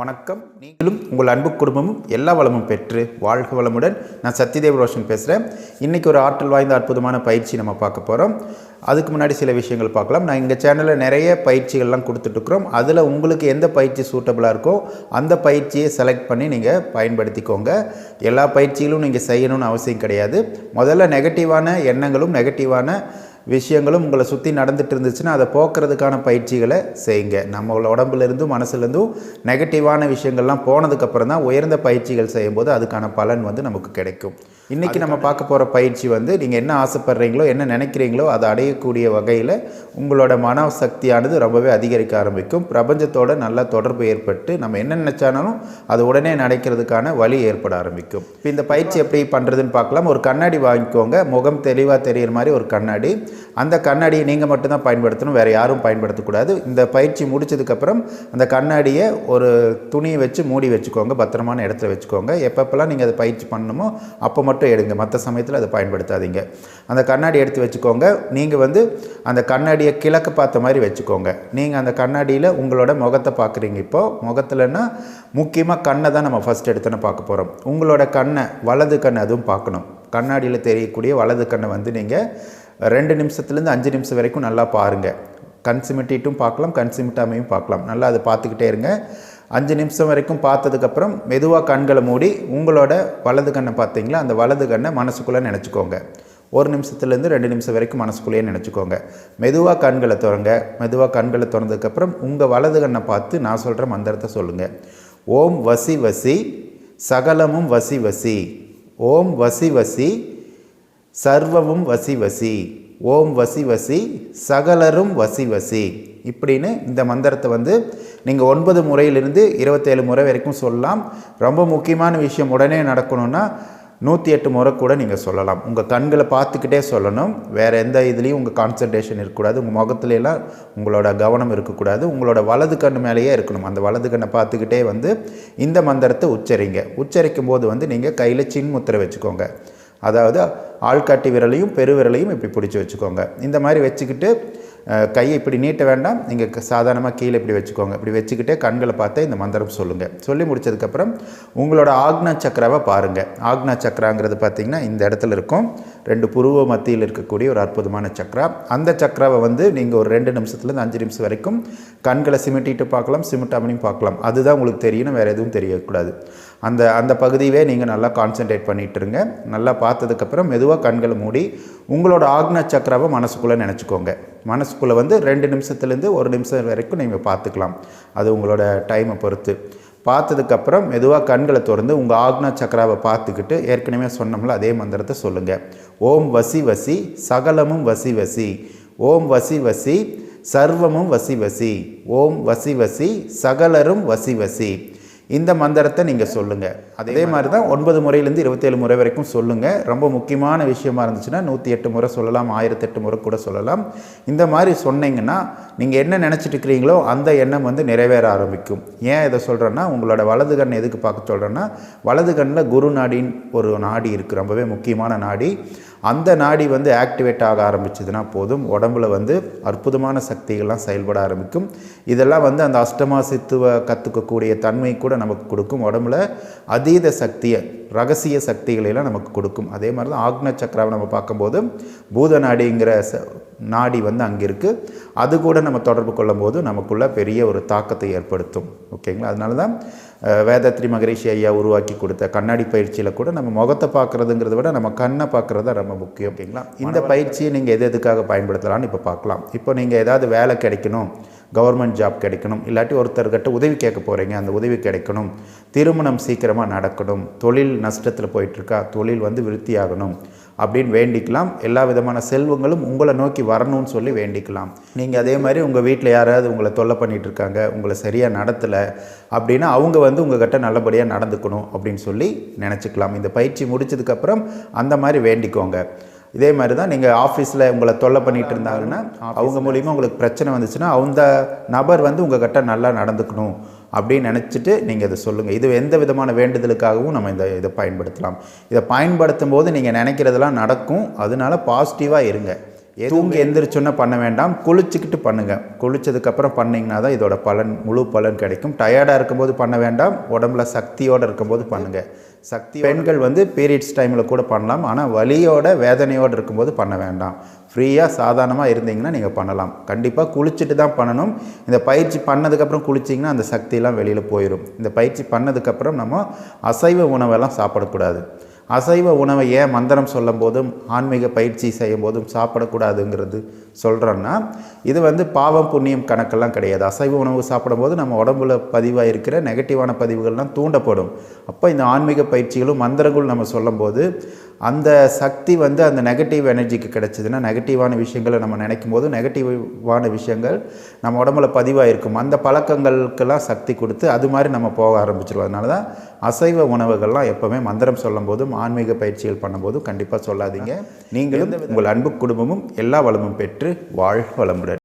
வணக்கம். நீங்களும் உங்கள் அன்பு குடும்பமும் எல்லா வளமும் பெற்று வாழ்க வளமுடன். நான் சத்யதேவ் ரோஷன் பேசுகிறேன் இன்றைக்கி ஒரு ஆற்றல் வாய்ந்த அற்புதமான பயிற்சி நம்ம பார்க்க போகிறோம் அதுக்கு முன்னாடி சில விஷயங்கள் பார்க்கலாம். நான் எங்கள் சேனலில் நிறைய பயிற்சிகள்லாம் கொடுத்துட்ருக்குறோம் அதில் உங்களுக்கு எந்த பயிற்சி சூட்டபுளாக இருக்கோ அந்த பயிற்சியை செலக்ட் பண்ணி நீங்கள் பயன்படுத்திக்கோங்க. எல்லா பயிற்சிகளும் நீங்கள் செய்யணும்னு அவசியம் கிடையாது. முதல்ல நெகட்டிவான எண்ணங்களும் நெகட்டிவான விஷயங்களும் உங்களை சுற்றி நடந்துட்டு இருந்துச்சுன்னா அதை போக்குறதுக்கான பயிற்சிகளை செய்யுங்க. நம்மளோட உடம்புலேருந்தும் மனசுலேருந்தும் நெகட்டிவான விஷயங்கள்லாம் போனதுக்கப்புறம் தான் உயர்ந்த பயிற்சிகள் செய்யும்போது அதுக்கான பலன் வந்து நமக்கு கிடைக்கும். இன்றைக்கி நம்ம பார்க்க போகிற பயிற்சி வந்து நீங்கள் என்ன ஆசைப்படுறீங்களோ என்ன நினைக்கிறீங்களோ அதை அடையக்கூடிய வகையில் உங்களோட மன சக்தியானது ரொம்பவே அதிகரிக்க ஆரம்பிக்கும். பிரபஞ்சத்தோட நல்ல தொடர்பு ஏற்பட்டு நம்ம என்ன நினச்சானாலும் அது உடனே நடக்கிறதுக்கான வழி ஏற்பட ஆரம்பிக்கும். இப்போ இந்த பயிற்சி எப்படி பண்ணுறதுன்னு பார்க்கலாம். ஒரு கண்ணாடி வாங்கிக்கோங்க. முகம் தெளிவாக தெரியிற மாதிரி ஒரு கண்ணாடி. அந்த கண்ணாடியை நீங்கள் மட்டும்தான் பயன்படுத்தணும். வேறு யாரும் பயன்படுத்தக்கூடாது இந்த பயிற்சி முடிச்சதுக்கப்புறம் அந்த கண்ணாடியை ஒரு துணியை வச்சு மூடி வச்சுக்கோங்க. பத்திரமான இடத்துல வச்சுக்கோங்க. எப்பப்பெல்லாம் நீங்கள் அதை பயிற்சி பண்ணணுமோ அப்போ மட்டும் எடுங்க. மற்ற சமயத்தில் அதை பயன்படுத்தாதீங்க. அந்த கண்ணாடி எடுத்து வச்சுக்கோங்க. நீங்கள் வந்து அந்த கண்ணாடியை கிழக்கு பார்த்த மாதிரி வச்சுக்கோங்க. நீங்கள் அந்த கண்ணாடியில் உங்களோட முகத்தை பார்க்குறீங்க. இப்போது முகத்துலன்னா முக்கியமாக கண்ணை தான் நம்ம ஃபஸ்ட் எடுத்துன்னு பார்க்க போகிறோம் உங்களோட கண்ணை வலது கண்ணை அதுவும் பார்க்கணும். கண்ணாடியில் தெரியக்கூடிய வலது கண்ணை வந்து நீங்கள் ரெண்டு நிமிஷத்துலேருந்து அஞ்சு நிமிஷம் வரைக்கும் நல்லா பாருங்கள் கண் சிமிட்டிட்டும் பார்க்கலாம் கண் சிமிட்டாமையும் பார்க்கலாம். நல்லா அதை பார்த்துக்கிட்டே இருங்க. அஞ்சு நிமிஷம் வரைக்கும் பார்த்ததுக்கப்புறம் மெதுவாக கண்களை மூடி உங்களோட வலது கண்ணை பார்த்தீங்களா? அந்த வலது கண்ணை மனசுக்குள்ளே நினச்சிக்கோங்க. ஒரு நிமிஷத்துலேருந்து ரெண்டு நிமிஷம் வரைக்கும் மனசுக்குள்ளேயே நினச்சிக்கோங்க. மெதுவாக கண்களை திறங்க மெதுவாக கண்களை திறந்ததுக்கப்புறம் உங்கள் வலது கண்ணை பார்த்து நான் சொல்கிற மந்திரத்தை சொல்லுங்கள் ஓம் வசி வசி சகலமும் வசி வசி. ஓம் வசி வசி சர்வமும் வசி வசி. ஓம் வசி வசி சகலரும் வசி வசி. இப்படின்னு இந்த மந்திரத்தை வந்து நீங்கள் ஒன்பது முறையிலிருந்து இருபத்தேழு முறை வரைக்கும் சொல்லலாம். ரொம்ப முக்கியமான விஷயம் உடனே நடக்கணும்னா நூற்றி எட்டு முறை கூட நீங்கள் சொல்லலாம். உங்கள் கண்களை பார்த்துக்கிட்டே சொல்லணும். வேறு எந்த இதுலேயும் உங்கள் கான்சன்ட்ரேஷன் இருக்கக்கூடாது. உங்கள் முகத்துலலாம் உங்களோட கவனம் இருக்கக்கூடாது. உங்களோட வலது கண் மேலேயே இருக்கணும். அந்த வலது கண்ணை பார்த்துக்கிட்டே வந்து இந்த மந்திரத்தை உச்சரிங்க. உச்சரிக்கும் போது வந்து நீங்கள் கையில் சின் முத்திரை வச்சுக்கோங்க. அதாவது ஆள்காட்டி விரலையும் பெருவிரலையும் இப்படி பிடிச்சி வச்சுக்கோங்க. இந்த மாதிரி வச்சுக்கிட்டு கையை இப்படி நீட்ட வேண்டாம். நீங்கள் சாதாரணமாக கீழே இப்படி வச்சுக்கோங்க. இப்படி வச்சுக்கிட்டே கண்களை பார்த்தே இந்த மந்திரம் சொல்லுங்கள் சொல்லி முடிச்சதுக்கப்புறம் உங்களோட ஆக்னா சக்கராவை பாருங்கள் ஆக்னா சக்கராங்கிறது பார்த்திங்கன்னா இந்த இடத்துல இருக்கும். ரெண்டு புருவ மத்தியில் இருக்கக்கூடிய ஒரு அற்புதமான சக்ரா. அந்த சக்கராவை வந்து நீங்கள் ஒரு ரெண்டு நிமிஷத்துலேருந்து அஞ்சு நிமிஷம் வரைக்கும் கண்களை சிமிட்டிட்டு பார்க்கலாம் சிமிட்டாமனையும் பார்க்கலாம். அதுதான் உங்களுக்கு தெரியணும் வேறு எதுவும் தெரியக்கூடாது. அந்த அந்த பகுதியவே நீங்கள் நல்லா கான்சென்ட்ரேட் பண்ணிகிட்டு இருங்க. நல்லா பார்த்ததுக்கப்புறம் மெதுவாக கண்களை மூடி உங்களோட ஆக்ன சக்கராவை மனசுக்குள்ளே நினச்சிக்கோங்க. மனசுக்குள்ளே வந்து ரெண்டு நிமிஷத்துலேருந்து ஒரு நிமிஷம் வரைக்கும் நீங்கள் பார்த்துக்கலாம். அது உங்களோட டைமை பொறுத்து. பார்த்ததுக்கப்புறம் மெதுவாக கண்களை திறந்து உங்கள் ஆக்னா சக்கராவை பார்த்துக்கிட்டு ஏற்கனவே சொன்னோம்ல அதே மந்திரத்தை சொல்லுங்கள் ஓம் வசி வசி சகலமும் வசி வசி. ஓம் வசி வசி சர்வமும் வசி வசி. ஓம் வசி வசி சகலரும் வசி வசி. இந்த மந்திரத்தை நீங்கள் சொல்லுங்கள் அதே மாதிரி தான் ஒன்பது முறையிலேருந்து இருபத்தேழு முறை வரைக்கும் சொல்லுங்கள் ரொம்ப முக்கியமான விஷயமா இருந்துச்சுன்னா நூற்றி எட்டு முறை சொல்லலாம் ஆயிரத்தெட்டு முறை கூட சொல்லலாம். இந்த மாதிரி சொன்னீங்கன்னா நீங்கள் என்ன நினச்சிட்டு இருக்கிறீங்களோ அந்த எண்ணம் வந்து நிறைவேற ஆரம்பிக்கும். ஏன் இதை சொல்கிறேன்னா உங்களோட வலது கண் எதுக்கு பார்க்க சொல்கிறேன்னா வலது கண்ணில் குரு நாடின்னு ஒரு நாடி இருக்குது ரொம்பவே முக்கியமான நாடி. அந்த நாடி வந்து ஆக்டிவேட் ஆக ஆரம்பிச்சதுன்னா போதும். உடம்புல வந்து அற்புதமான சக்திகள்லாம் செயல்பட ஆரம்பிக்கும். இதெல்லாம் வந்து அந்த அஷ்டமாசித்துவ கற்றுக்கக்கூடிய தன்மை கூட நமக்கு கொடுக்கும். உடம்புல அதீத சக்தியை ரகசிய சக்திகளெல்லாம் நமக்கு கொடுக்கும். அதே மாதிரி தான் ஆக்ன சக்கராவை நம்ம பார்க்கும்போது பூத நாடிங்கிற ச நாடி வந்து அங்கே இருக்குது அது கூட நம்ம தொடர்பு கொள்ளும்போது நமக்குள்ள பெரிய ஒரு தாக்கத்தை ஏற்படுத்தும். ஓகேங்களா? அதனால தான் வேதத்ரி மகரிஷி ஐயா உருவாக்கி கொடுத்த கண்ணாடி பயிற்சியில் கூட நம்ம முகத்தை பார்க்குறதுங்கிறத விட நம்ம கண்ணை பார்க்குறது ரொம்ப முக்கியம் ஓகேங்களா இந்த பயிற்சியை நீங்கள் எது எதுக்காக பயன்படுத்தலாம்னு இப்போ பார்க்கலாம். இப்போ நீங்கள் ஏதாவது வேலை கிடைக்கணும் கவர்மெண்ட் ஜாப் கிடைக்கணும் இல்லாட்டி ஒருத்தர்கிட்ட உதவி கேட்க போகிறீங்க அந்த உதவி கிடைக்கணும் திருமணம் சீக்கிரமாக நடக்கணும் தொழில் நஷ்டத்தில் போயிட்டுருக்கா தொழில் வந்து விருத்தியாகணும் அப்படின்னு வேண்டிக்கலாம். எல்லா விதமான செல்வங்களும் உங்களை நோக்கி வரணும்னு சொல்லி வேண்டிக்கலாம். நீங்கள் அதே மாதிரி உங்கள் வீட்டில் யாராவது உங்களை தொல்லை பண்ணிகிட்டு இருக்காங்க உங்களை சரியாக நடத்தலை அப்படின்னா அவங்க வந்து உங்ககிட்ட நல்லபடியாக நடந்துக்கணும் அப்படின்னு சொல்லி நினச்சிக்கலாம். இந்த பயிற்சி முடிச்சதுக்கப்புறம் அந்த மாதிரி வேண்டிக்கோங்க. இதே மாதிரி தான் நீங்கள் ஆஃபீஸில் உங்களை தொல்லை பண்ணிகிட்டு இருந்தாங்கன்னா அவங்க மூலிமா உங்களுக்கு பிரச்சனை வந்துச்சுன்னா அந்த நபர் வந்து உங்ககிட்ட நல்லா நடந்துக்கணும். அப்படின்னு நினச்சிட்டு நீங்கள் இதை சொல்லுங்கள் இது எந்த விதமான வேண்டுதலுக்காகவும் நம்ம இந்த இதை பயன்படுத்தலாம். இதை பயன்படுத்தும் போது நீங்கள் நினைக்கிறதெல்லாம் நடக்கும். அதனால பாசிட்டிவாக இருங்க. தூங்கி எந்திரிச்சோன்னா பண்ண வேண்டாம். குளிச்சுக்கிட்டு பண்ணுங்கள் குளிச்சதுக்கப்புறம் பண்ணிங்கன்னா தான் இதோட பலன் முழு பலன் கிடைக்கும். டயர்டாக இருக்கும்போது பண்ண வேண்டாம். உடம்புல சக்தியோடு இருக்கும்போது பண்ணுங்கள் சக்தி பெண்கள் வந்து பீரியட்ஸ் டைமில் கூட பண்ணலாம். ஆனால் வலியோட வேதனையோடு இருக்கும்போது பண்ண வேண்டாம். ஃப்ரீயாக சாதாரணமாக இருந்தீங்கன்னா நீங்கள் பண்ணலாம். கண்டிப்பாக குளிச்சுட்டு தான் பண்ணணும். இந்த பயிற்சி பண்ணதுக்கப்புறம் குளிச்சிங்கன்னா அந்த சக்தியெல்லாம் வெளியில் போயிடும் இந்த பயிற்சி பண்ணதுக்கப்புறம் நம்ம அசைவ உணவெல்லாம் சாப்பிடக்கூடாது. அசைவ உணவை ஏன் மந்திரம் சொல்லும் போதும் ஆன்மீக பயிற்சி செய்யும் போதும் சாப்பிடக்கூடாதுங்கிறது சொல்கிறோன்னா இது வந்து பாவம் புண்ணியம் கணக்கெல்லாம் கிடையாது. அசைவ உணவு சாப்பிடும்போது நம்ம உடம்புல பதிவாக இருக்கிற நெகட்டிவான பதிவுகள்லாம் தூண்டப்படும். அப்போ இந்த ஆன்மீக பயிற்சிகளும் மந்திரங்கள் நம்ம சொல்லும்போது அந்த சக்தி வந்து அந்த நெகட்டிவ் எனர்ஜிக்கு கிடைச்சதுன்னா நெகட்டிவான விஷயங்களை நம்ம நினைக்கும் போது நெகட்டிவான விஷயங்கள் நம்ம உடம்புல பதிவாக இருக்கும் அந்த பழக்கங்களுக்கெல்லாம் சக்தி கொடுத்து அது மாதிரி நம்ம போக ஆரம்பிச்சிருவோம். அதனால தான் அசைவ உணவுகள்லாம் எப்போவுமே மந்திரம் சொல்லும் போதும் ஆன்மீக பயிற்சிகள் பண்ணும்போதும் கண்டிப்பாக சொல்லாதீங்க. நீங்களும் உங்கள் அன்பு குடும்பமும் எல்லா வளமும் பெற்று வாழ்க வளமுடன்.